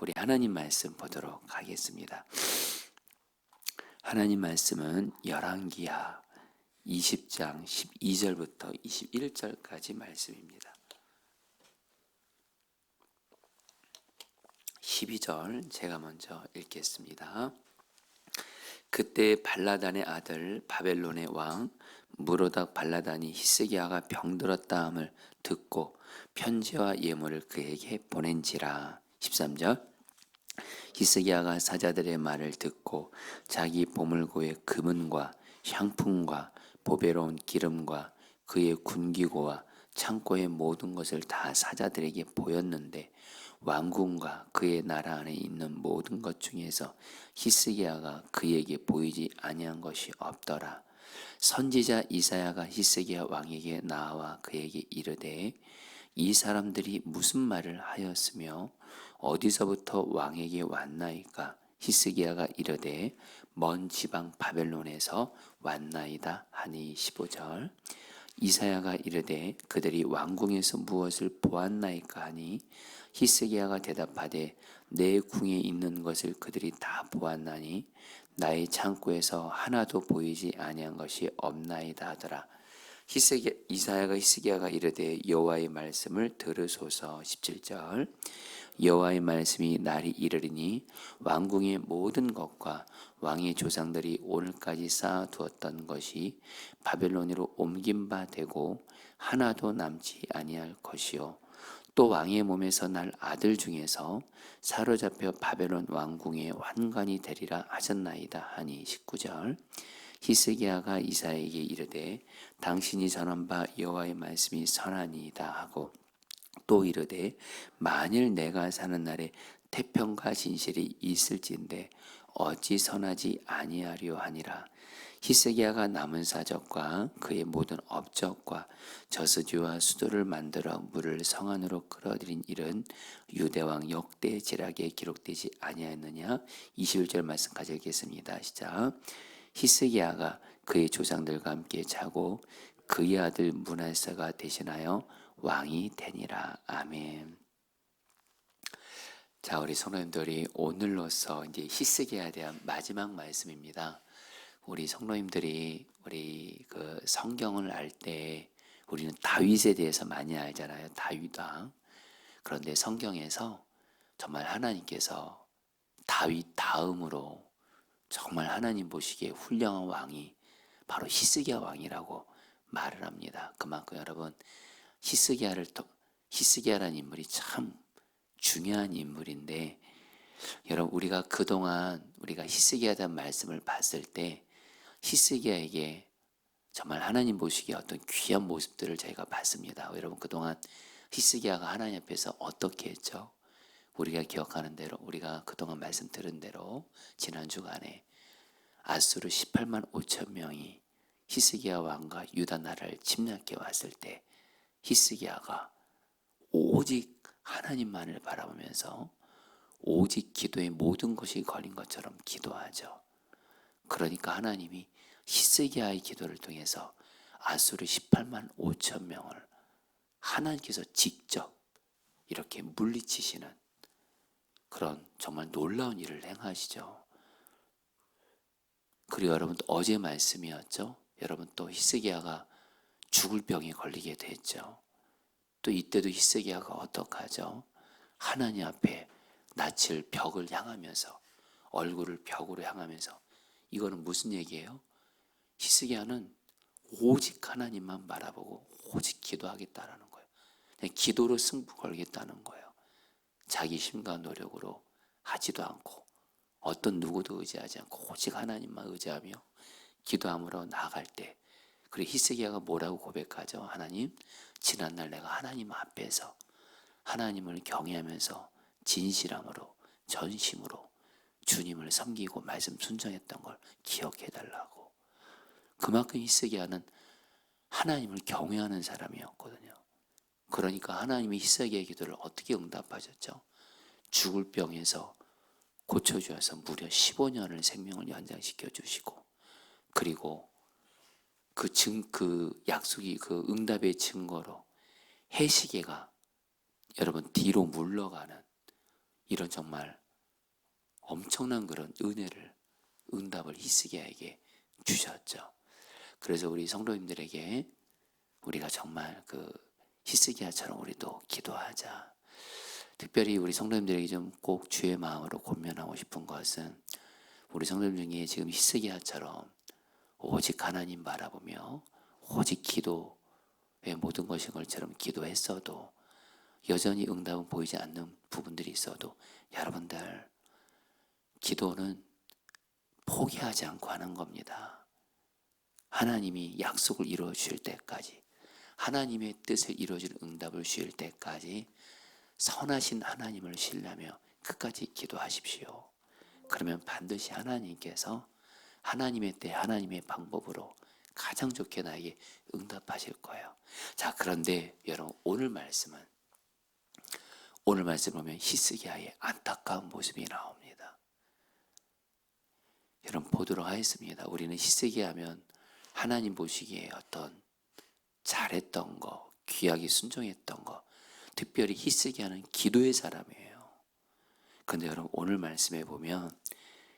우리 하나님 말씀 보도록 하겠습니다. 하나님 말씀은 열왕기하 20장 12절부터 21절까지 말씀입니다. 12절 제가 먼저 읽겠습니다. 그때 발라단의 아들 바벨론의 왕 무로닥 발라단이 히스기야가 병들었다함을 듣고 편지와 예물을 그에게 보낸지라 13절 히스기야가 사자들의 말을 듣고 자기 보물고의 금은과 향품과 보배로운 기름과 그의 군기고와 창고의 모든 것을 다 사자들에게 보였는데 왕궁과 그의 나라 안에 있는 모든 것 중에서 히스기야가 그에게 보이지 아니한 것이 없더라. 선지자 이사야가 히스기야 왕에게 나와 그에게 이르되 이 사람들이 무슨 말을 하였으며 어디서부터 왕에게 왔나이까? 히스기야가 이르되 먼 지방 바벨론에서 왔나이다 하니 15절. 이사야가 이르되 그들이 왕궁에서 무엇을 보았나이까 하니? 히스기야가 대답하되 내 궁에 있는 것을 그들이 다 보았나니? 나의 창고에서 하나도 보이지 아니한 것이 없나이다 하더라. 히스기 이사야가 히스기야가 이르되 여호와의 말씀을 들으소서. 17절 여호와의 말씀이 날이 이르리니 왕궁의 모든 것과 왕의 조상들이 오늘까지 쌓아두었던 것이 바벨론으로 옮긴 바 되고 하나도 남지 아니할 것이요. 또 왕의 몸에서 날 아들 중에서 사로잡혀 바벨론 왕궁의 환관이 되리라 하셨나이다 하니 19절. 히스기야가 이사에게 이르되 당신이 전한 바 여호와의 말씀이 선하니이다 하고 또 이르되 만일 내가 사는 날에 태평과 진실이 있을진데 어찌 선하지 아니하려 하니라. 히스기야가 남은 사적과 그의 모든 업적과 저수지와 수도를 만들어 물을 성 안으로 끌어들인 일은 유대왕 역대 지락에 기록되지 아니하였느냐? 21절 말씀까지 읽겠습니다. 시작. 히스기야가 그의 조상들과 함께 자고 그의 아들 문하사가 대신하여 왕이 되니라. 아멘. 자, 우리 성도님들이 오늘로서 이제 히스기야에 대한 마지막 말씀입니다. 우리 성도님들이 우리 그 성경을 알 때 우리는 다윗에 대해서 많이 알잖아요. 다윗 왕. 그런데 성경에서 정말 하나님께서 다윗 다음으로 정말 하나님 보시기에 훌륭한 왕이 바로 히스기야 왕이라고 말을 합니다. 그만큼 여러분 히스기야를 히스기야라는 인물이 참 중요한 인물인데 여러분 우리가 그동안 우리가 히스기야에 대한 말씀을 봤을 때 히스기야에게 정말 하나님 보시기에 어떤 귀한 모습들을 저희가 봤습니다. 여러분 그동안 히스기야가 하나님 앞에서 어떻게 했죠? 우리가 기억하는 대로 우리가 그동안 말씀 들은 대로 지난 주간에 아수르 18만 5천 명이 히스기야 왕과 유다 나라를 침략해 왔을 때 히스기야가 오직 하나님만을 바라보면서 오직 기도의 모든 것이 걸린 것처럼 기도하죠. 그러니까 하나님이 히스기야의 기도를 통해서 아수르 18만 5천 명을 하나님께서 직접 이렇게 물리치시는 그런 정말 놀라운 일을 행하시죠. 그리고 여러분 어제 말씀이었죠. 여러분 또 히스기야가 죽을 병에 걸리게 됐죠. 또 이때도 히스기야가 어떡하죠? 하나님 앞에 낯을 벽을 향하면서 얼굴을 벽으로 향하면서 이거는 무슨 얘기예요? 히스기야는 오직 하나님만 바라보고 오직 기도하겠다라는 거예요. 기도로 승부 걸겠다는 거예요. 자기 힘과 노력으로 하지도 않고 어떤 누구도 의지하지 않고 오직 하나님만 의지하며 기도함으로 나아갈 때 그리고 히스기야가 뭐라고 고백하죠? 하나님, 지난날 내가 하나님 앞에서 하나님을 경외하면서 진실함으로 전심으로 주님을 섬기고 말씀 순종했던 걸 기억해 달라고. 그만큼 히스기야는 하나님을 경외하는 사람이었거든요. 그러니까 하나님이 히스기야의 기도를 어떻게 응답하셨죠? 죽을 병에서 고쳐주어서 무려 15년을 생명을 연장시켜 주시고 그리고 그 증, 그 약속이 그 응답의 증거로 해시계가 여러분 뒤로 물러가는 이런 정말 엄청난 그런 은혜를 응답을 히스기야에게 주셨죠. 그래서 우리 성도님들에게 우리가 정말 그 히스기야처럼 우리도 기도하자. 특별히 우리 성도님들에게 좀 꼭 주의 마음으로 권면하고 싶은 것은 우리 성도님 중에 지금 히스기야처럼 오직 하나님 바라보며 오직 기도의 모든 것인 것처럼 기도했어도 여전히 응답은 보이지 않는 부분들이 있어도 여러분들 기도는 포기하지 않고 하는 겁니다. 하나님이 약속을 이루어 주실 때까지 하나님의 뜻을 이루어 줄 응답을 주실 때까지 선하신 하나님을 신뢰하며 끝까지 기도하십시오. 그러면 반드시 하나님께서 하나님의 때 하나님의 방법으로 가장 좋게 나에게 응답하실 거예요. 자, 그런데 여러분 오늘 말씀은 오늘 말씀 보면 히스기야의 안타까운 모습이 나옵니다. 여러분 보도록 하겠습니다. 우리는 히스기야 하면 하나님 보시기에 어떤 잘했던 거, 귀하게 순종했던 거, 특별히 히스기야는 기도의 사람이에요. 근데 여러분 오늘 말씀에 보면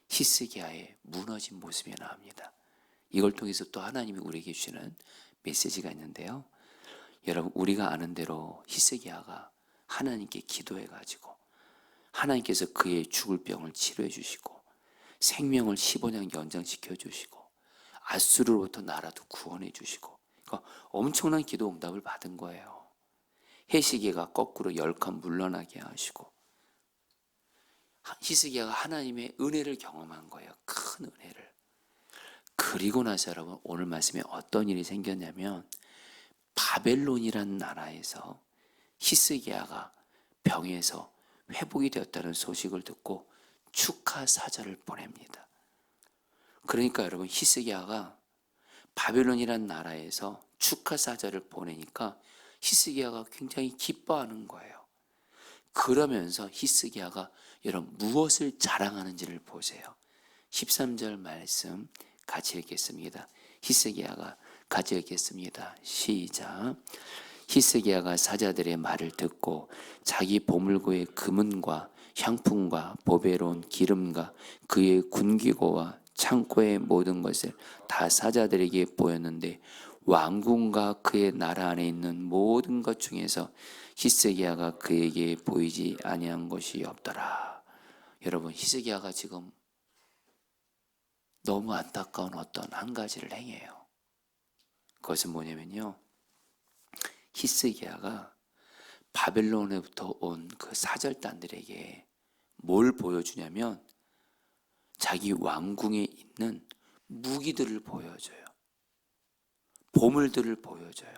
히스기야의 무너진 모습이 나옵니다. 이걸 통해서 또 하나님이 우리에게 주시는 메시지가 있는데요. 여러분 우리가 아는 대로 히스기야가 하나님께 기도해 가지고 하나님께서 그의 죽을 병을 치료해 주시고 생명을 15년 연장시켜 주시고 아수르로부터 나라도 구원해 주시고 그러니까 엄청난 기도 응답을 받은 거예요. 해시계가 거꾸로 열칸 물러나게 하시고 히스기야가 하나님의 은혜를 경험한 거예요. 큰 은혜를. 그리고 나서 여러분 오늘 말씀에 어떤 일이 생겼냐면 바벨론이란 나라에서 히스기야가 병에서 회복이 되었다는 소식을 듣고 축하 사절을 보냅니다. 그러니까 여러분 히스기야가 바벨론이란 나라에서 축하 사절을 보내니까 히스기야가 굉장히 기뻐하는 거예요. 그러면서 히스기야가 여러분 무엇을 자랑하는지를 보세요. 13절 말씀 같이 읽겠습니다. 히스기야가 같이 읽겠습니다. 시작. 히스기야가 사자들의 말을 듣고 자기 보물고의 금은과 향품과 보배로운 기름과 그의 군기고와 창고의 모든 것을 다 사자들에게 보였는데 왕궁과 그의 나라 안에 있는 모든 것 중에서 히스기야가 그에게 보이지 아니한 것이 없더라. 여러분 히스기야가 지금 너무 안타까운 어떤 한 가지를 행해요. 그것은 뭐냐면요. 히스기야가 바벨론에부터 온 그 사절단들에게 뭘 보여주냐면 자기 왕궁에 있는 무기들을 보여줘요. 보물들을 보여줘요.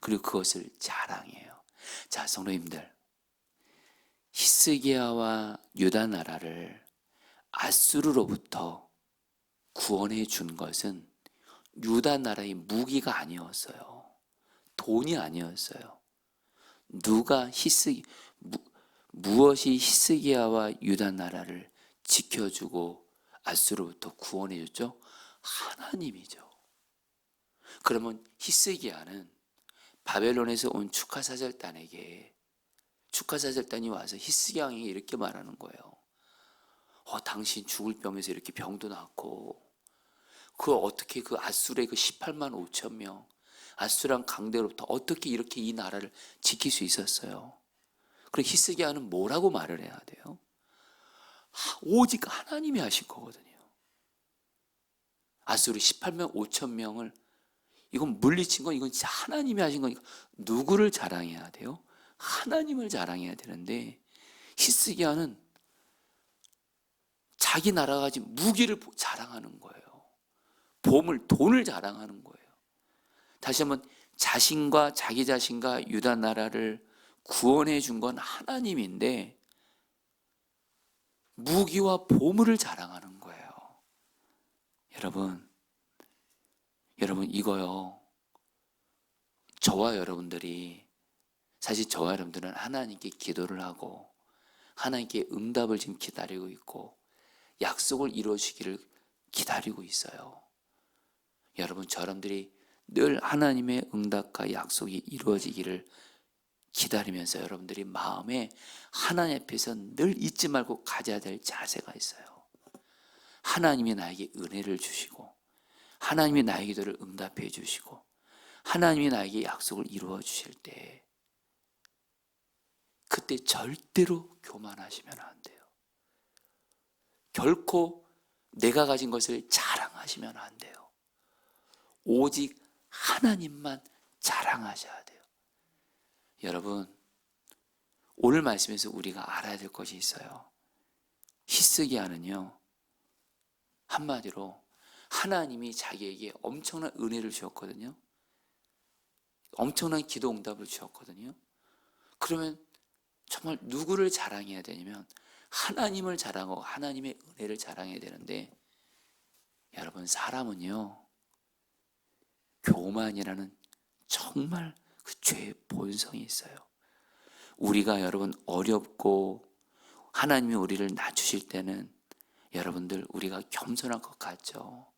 그리고 그것을 자랑해요. 자, 성도님들. 히스기야와 유다 나라를 아수르로부터 구원해 준 것은 유다 나라의 무기가 아니었어요. 돈이 아니었어요. 누가 히스 무, 무엇이 히스기야와 유다 나라를 지켜주고 아수르로부터 구원해 줬죠? 하나님이죠. 그러면 히스기야는 바벨론에서 온 축하사절단에게 축하사절단이 와서 히스기야에게 이렇게 말하는 거예요. 어, 당신 죽을 병에서 이렇게 병도 낫고 그 어떻게 그 아수르의 그 18만 5천 명 아수란 강대로부터 어떻게 이렇게 이 나라를 지킬 수 있었어요? 그럼 히스기야는 뭐라고 말을 해야 돼요? 오직 하나님이 하신 거거든요. 아수르 18만 5천 명을 이건 물리친 건 이건 하나님이 하신 거니까 누구를 자랑해야 돼요? 하나님을 자랑해야 되는데 히스기야는 자기 나라가 가진 무기를 자랑하는 거예요. 보물, 돈을 자랑하는 거예요. 다시 한번 자신과 자기 자신과 유다 나라를 구원해 준 건 하나님인데 무기와 보물을 자랑하는 거예요. 여러분, 여러분 이거요. 저와 여러분들이 사실 저와 여러분들은 하나님께 기도를 하고 하나님께 응답을 지금 기다리고 있고 약속을 이루어주기를 기다리고 있어요. 여러분, 저람들이 늘 하나님의 응답과 약속이 이루어지기를 기다리면서 여러분들이 마음에 하나님 앞에서 늘 잊지 말고 가져야 될 자세가 있어요. 하나님이 나에게 은혜를 주시고 하나님이 나의 기도를 응답해 주시고 하나님이 나에게 약속을 이루어 주실 때 그때 절대로 교만하시면 안 돼요. 결코 내가 가진 것을 자랑하시면 안 돼요. 오직 하나님만 자랑하셔야 돼요. 여러분, 오늘 말씀에서 우리가 알아야 될 것이 있어요. 히스기야는요, 한마디로 하나님이 자기에게 엄청난 은혜를 주었거든요. 엄청난 기도 응답을 주었거든요. 그러면 정말 누구를 자랑해야 되냐면 하나님을 자랑하고 하나님의 은혜를 자랑해야 되는데 여러분 사람은요 교만이라는 정말 그 죄의 본성이 있어요. 우리가 여러분 어렵고 하나님이 우리를 낮추실 때는 여러분들 우리가 겸손할 것 같죠.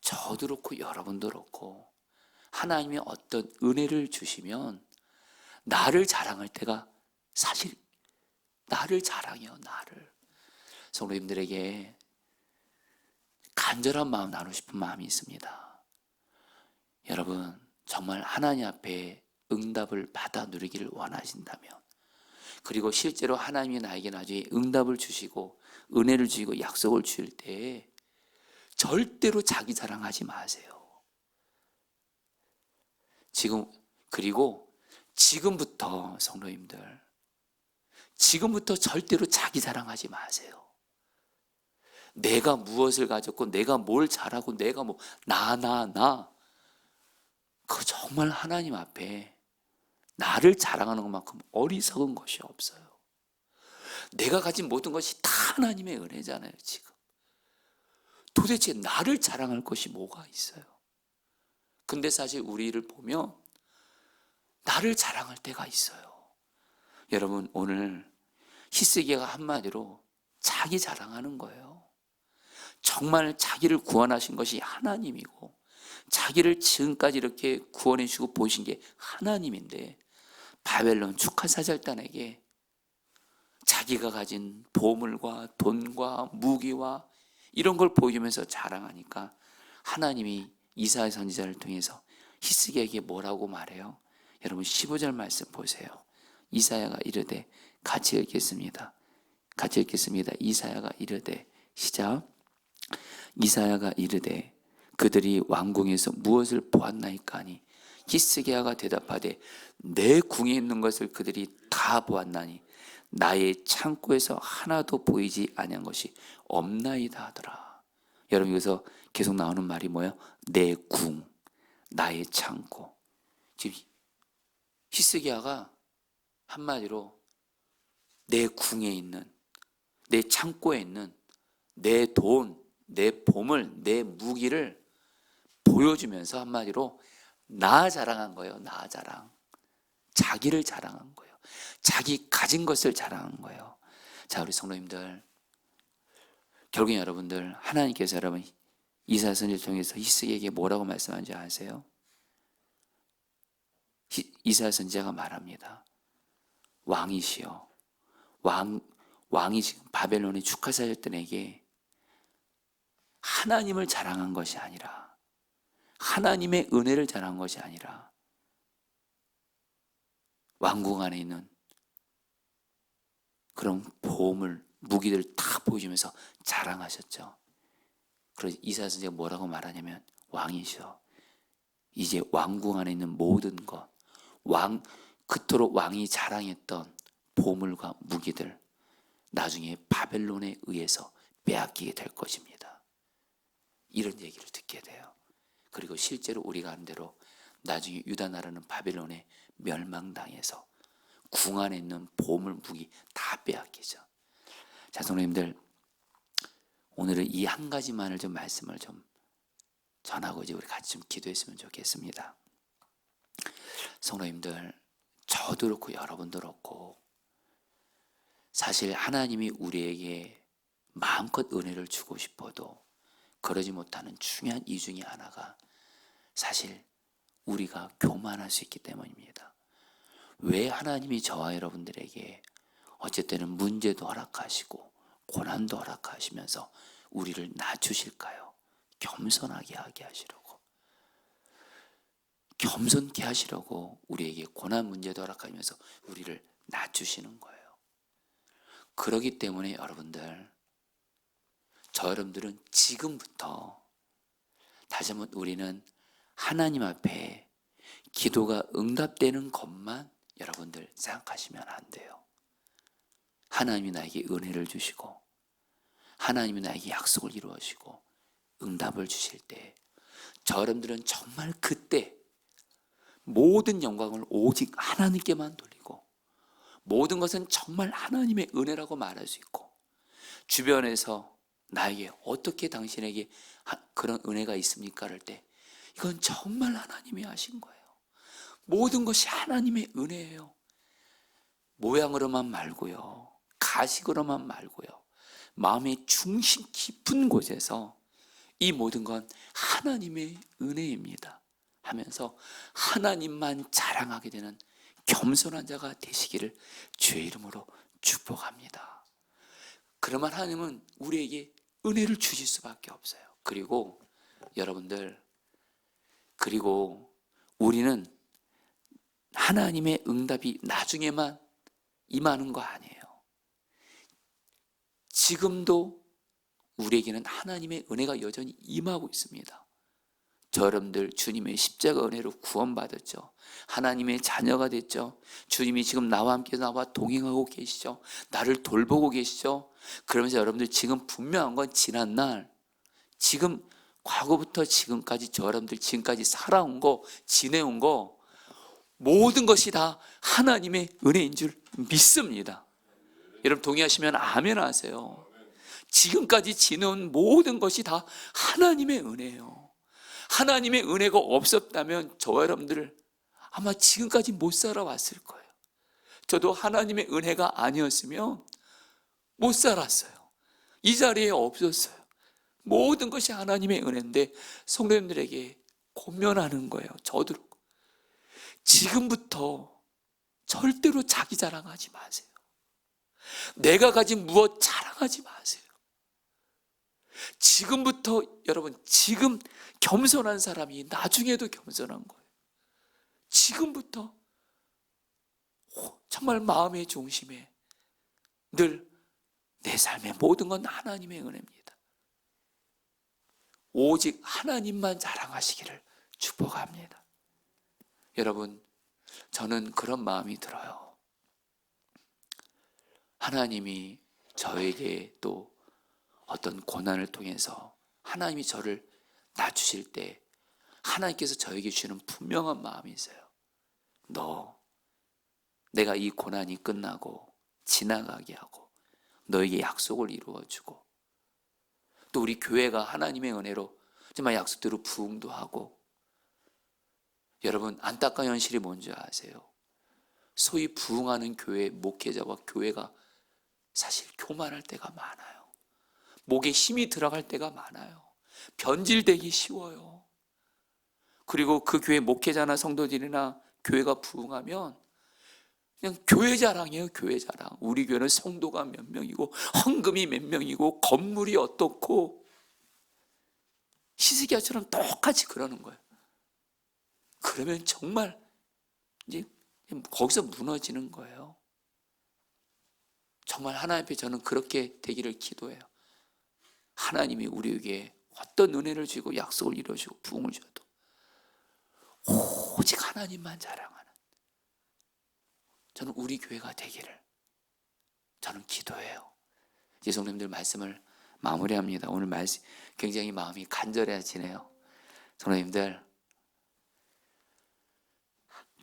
저도 그렇고 여러분도 그렇고 하나님이 어떤 은혜를 주시면 나를 자랑할 때가 사실 나를 자랑해요, 나를. 성도님들에게 간절한 마음 나누고 싶은 마음이 있습니다. 여러분, 정말 하나님 앞에 응답을 받아 누리기를 원하신다면, 그리고 실제로 하나님이 나에게 나중에 응답을 주시고, 은혜를 주시고, 약속을 주실 때, 절대로 자기 자랑하지 마세요. 지금, 그리고 지금부터 성도님들, 지금부터 절대로 자기 자랑하지 마세요. 내가 무엇을 가졌고, 내가 뭘 잘하고, 내가 뭐, 나, 나, 나. 그 정말 하나님 앞에 나를 자랑하는 것만큼 어리석은 것이 없어요. 내가 가진 모든 것이 다 하나님의 은혜잖아요, 지금. 도대체 나를 자랑할 것이 뭐가 있어요? 근데 사실 우리를 보면 나를 자랑할 때가 있어요. 여러분, 오늘 히스기야가 한마디로 자기 자랑하는 거예요. 정말 자기를 구원하신 것이 하나님이고 자기를 지금까지 이렇게 구원해 주고 보신 게 하나님인데 바벨론 축하사절단에게 자기가 가진 보물과 돈과 무기와 이런 걸 보여주면서 자랑하니까 하나님이 이사야 선지자를 통해서 히스기야에게 뭐라고 말해요? 여러분 15절 말씀 보세요. 이사야가 이르되 같이 읽겠습니다. 같이 읽겠습니다. 이사야가 이르되 시작. 이사야가 이르되 그들이 왕궁에서 무엇을 보았나이까 하니 히스기야가 대답하되 내 궁에 있는 것을 그들이 다 보았나니 나의 창고에서 하나도 보이지 아니한 것이 없나이다 하더라. 여러분 여기서 계속 나오는 말이 뭐예요? 내 궁, 나의 창고. 지금 히스기야가 한마디로 내 궁에 있는 내 창고에 있는 내 돈, 내 보물, 내 무기를 보여주면서 한마디로 나 자랑한 거예요. 나 자랑. 자기를 자랑한 거예요. 자기 가진 것을 자랑한 거예요. 자, 우리 성도님들. 결국 여러분들, 하나님께서 여러분, 이사 선지를 통해서 히스기에게 뭐라고 말씀한지 아세요? 이사 선지자가 말합니다. 왕이시여. 왕, 왕이 지금 바벨론의 축하사였던 하나님을 자랑한 것이 아니라 하나님의 은혜를 자랑한 것이 아니라 왕궁 안에 있는 그런 보물, 무기들 다 보여주면서 자랑하셨죠. 그래서 이사 선생가 뭐라고 말하냐면 왕이시여. 이제 왕궁 안에 있는 모든 것, 왕 그토록 왕이 자랑했던 보물과 무기들 나중에 바벨론에 의해서 빼앗기게 될 것입니다. 이런 얘기를 듣게 돼요. 그리고 실제로 우리가 아는 대로 나중에 유다 나라는 바벨론에 멸망당해서 궁 안에 있는 보물 무기 다 빼앗기죠. 자, 성도님들 오늘은 이 한 가지만을 좀 말씀을 좀 전하고 이제 우리 같이 좀 기도했으면 좋겠습니다. 성도님들 저도 그렇고 여러분도 그렇고 사실 하나님이 우리에게 마음껏 은혜를 주고 싶어도 그러지 못하는 중요한 이유 중에 하나가 사실 우리가 교만할 수 있기 때문입니다. 왜 하나님이 저와 여러분들에게 어쨌든 문제도 허락하시고 고난도 허락하시면서 우리를 낮추실까요? 겸손하게 하게 하시려고. 겸손케 하시려고 우리에게 고난 문제도 허락하면서 우리를 낮추시는 거예요. 그러기 때문에 여러분들, 저 여러분들은 지금부터 다시 한번 우리는 하나님 앞에 기도가 응답되는 것만 여러분들 생각하시면 안 돼요. 하나님이 나에게 은혜를 주시고 하나님이 나에게 약속을 이루어주시고 응답을 주실 때저 여러분들은 정말 그때 모든 영광을 오직 하나님께만 돌리고 모든 것은 정말 하나님의 은혜라고 말할 수 있고 주변에서 나에게 어떻게 당신에게 하- 그런 은혜가 있습니까? 할 때 이건 정말 하나님이 하신 거예요. 모든 것이 하나님의 은혜예요. 모양으로만 말고요. 가식으로만 말고요. 마음의 중심 깊은 곳에서 이 모든 건 하나님의 은혜입니다. 하면서 하나님만 자랑하게 되는 겸손한 자가 되시기를 주의 이름으로 축복합니다. 그러면 하나님은 우리에게 은혜를 주실 수밖에 없어요. 그리고 여러분들, 그리고 우리는 하나님의 응답이 나중에만 임하는 거 아니에요. 지금도 우리에게는 하나님의 은혜가 여전히 임하고 있습니다. 저 여러분들 주님의 십자가 은혜로 구원받았죠. 하나님의 자녀가 됐죠. 주님이 지금 나와 함께 나와 동행하고 계시죠. 나를 돌보고 계시죠. 그러면서 여러분들 지금 분명한 건 지난 날, 지금 과거부터 지금까지 저 여러분들 지금까지 살아온 거, 지내온 거, 모든 것이 다 하나님의 은혜인 줄 믿습니다. 여러분 동의하시면 아멘 하세요. 지금까지 지내온 모든 것이 다 하나님의 은혜예요. 하나님의 은혜가 없었다면 저와 여러분들 아마 지금까지 못 살아왔을 거예요. 저도 하나님의 은혜가 아니었으면 못 살았어요. 이 자리에 없었어요. 모든 것이 하나님의 은혜인데 성도님들에게 고면하는 거예요. 저도. 지금부터 절대로 자기 자랑하지 마세요. 내가 가진 무엇 자랑하지 마세요. 지금부터 여러분 지금 겸손한 사람이 나중에도 겸손한 거예요. 지금부터 오, 정말 마음의 중심에 늘 내 삶의 모든 건 하나님의 은혜입니다. 오직 하나님만 자랑하시기를 축복합니다. 여러분, 저는 그런 마음이 들어요. 하나님이 저에게 또 어떤 고난을 통해서 하나님이 저를 낮추실 때 하나님께서 저에게 주시는 분명한 마음이 있어요. 너, 내가 이 고난이 끝나고 지나가게 하고 너에게 약속을 이루어주고 또 우리 교회가 하나님의 은혜로 정말 약속대로 부흥도 하고 여러분 안타까운 현실이 뭔지 아세요? 소위 부흥하는 교회 목회자와 교회가 사실 교만할 때가 많아요. 목에 힘이 들어갈 때가 많아요. 변질되기 쉬워요. 그리고 그 교회 목회자나 성도들이나 교회가 부흥하면 그냥 교회 자랑이에요, 교회 자랑. 우리 교회는 성도가 몇 명이고 헌금이 몇 명이고 건물이 어떻고 히스기야처럼 똑같이 그러는 거예요. 그러면 정말 이제 거기서 무너지는 거예요. 정말 하나님 앞에 저는 그렇게 되기를 기도해요. 하나님이 우리에게 어떤 은혜를 주고 약속을 이루어주고 부흥을 줘도 오직 하나님만 자랑하는 저는 우리 교회가 되기를 저는 기도해요. 이제 성도님들 말씀을 마무리합니다. 오늘 말씀 굉장히 마음이 간절해지네요. 성도님들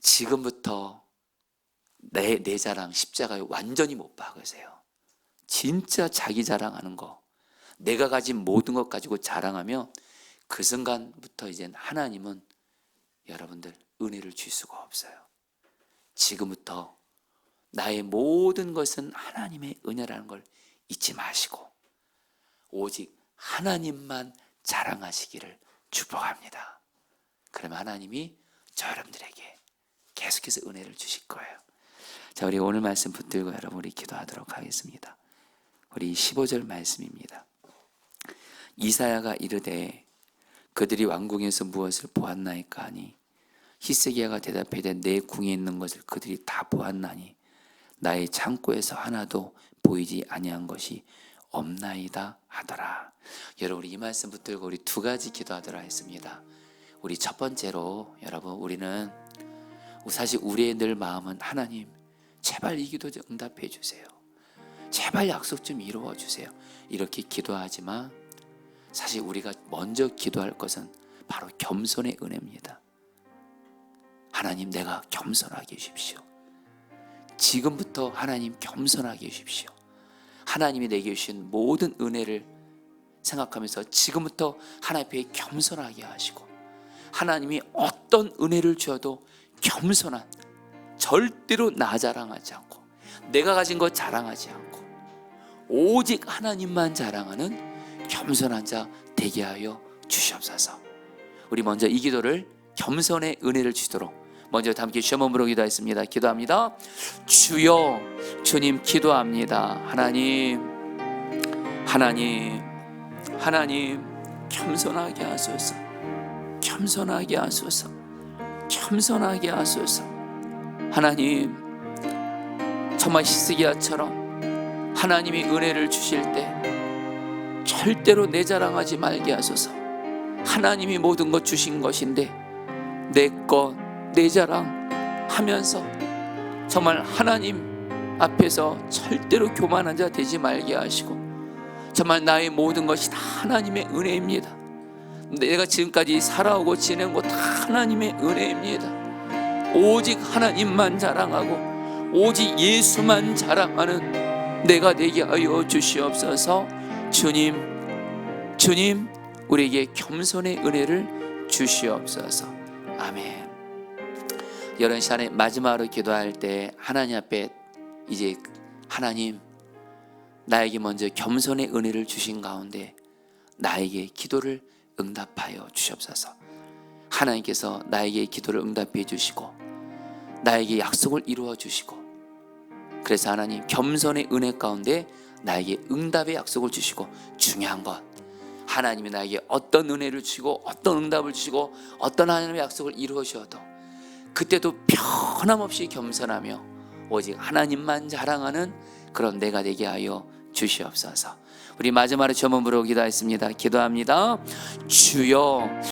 지금부터 내, 내 자랑 십자가에 완전히 못 박으세요. 진짜 자기 자랑하는 거 내가 가진 모든 것 가지고 자랑하면 그 순간부터 이제 하나님은 여러분들 은혜를 줄 수가 없어요. 지금부터 나의 모든 것은 하나님의 은혜라는 걸 잊지 마시고 오직 하나님만 자랑하시기를 축복합니다. 그러면 하나님이 저 여러분들에게 계속해서 은혜를 주실 거예요. 자, 우리 오늘 말씀 붙들고 여러분 우리 기도하도록 하겠습니다. 우리 15절 말씀입니다. 이사야가 이르되 그들이 왕궁에서 무엇을 보았나이까 하니 히스기야가 대답하되 내 궁에 있는 것을 그들이 다 보았나니 나의 창고에서 하나도 보이지 아니한 것이 없나이다 하더라. 여러분 우리 이 말씀 붙들고 우리 두 가지 기도하도록 하겠습니다. 우리 첫 번째로 여러분 우리는 사실 우리의 늘 마음은 하나님 제발 이 기도 좀 응답해 주세요. 제발 약속 좀 이루어 주세요. 이렇게 기도하지만 사실 우리가 먼저 기도할 것은 바로 겸손의 은혜입니다. 하나님 내가 겸손하게 해주십시오. 지금부터 하나님 겸손하게 해주십시오. 하나님이 내게 주신 모든 은혜를 생각하면서 지금부터 하나님 앞에 겸손하게 하시고 하나님이 어떤 은혜를 주어도 겸손한 절대로 나 자랑하지 않고 내가 가진 것 자랑하지 않고 오직 하나님만 자랑하는 겸손한 자 되게 하여 주시옵소서. 우리 먼저 이 기도를 겸손의 은혜를 주도록 먼저 다 함께 시험으로 기도했습니다. 기도합니다. 주여 주님 기도합니다. 하나님 하나님 하나님 겸손하게 하소서. 겸손하게 하소서. 겸손하게 하소서. 하나님 정말 히스기야처럼 하나님이 은혜를 주실 때 절대로 내 자랑하지 말게 하소서. 하나님이 모든 것 주신 것인데 내 것, 내 자랑 하면서 정말 하나님 앞에서 절대로 교만한 자 되지 말게 하시고 정말 나의 모든 것이 다 하나님의 은혜입니다. 내가 지금까지 살아오고 지낸 것다 하나님의 은혜입니다. 오직 하나님만 자랑하고 오직 예수만 자랑하는 내가 되게 하여 주시옵소서. 주님, 주님, 우리에게 겸손의 은혜를 주시옵소서. 아멘. 여러분 시간에 마지막으로 기도할 때 하나님 앞에 이제 하나님 나에게 먼저 겸손의 은혜를 주신 가운데 나에게 기도를 응답하여 주시옵소서. 하나님께서 나에게 기도를 응답해 주시고 나에게 약속을 이루어 주시고 그래서 하나님 겸손의 은혜 가운데 나에게 응답의 약속을 주시고 중요한 것 하나님이 나에게 어떤 은혜를 주시고 어떤 응답을 주시고 어떤 하나님의 약속을 이루어 주셔도 그때도 변함없이 겸손하며 오직 하나님만 자랑하는 그런 내가 되게 하여 주시옵소서. 우리 마지막으로 점은 부르고 기도했습니다. 기도합니다. 주여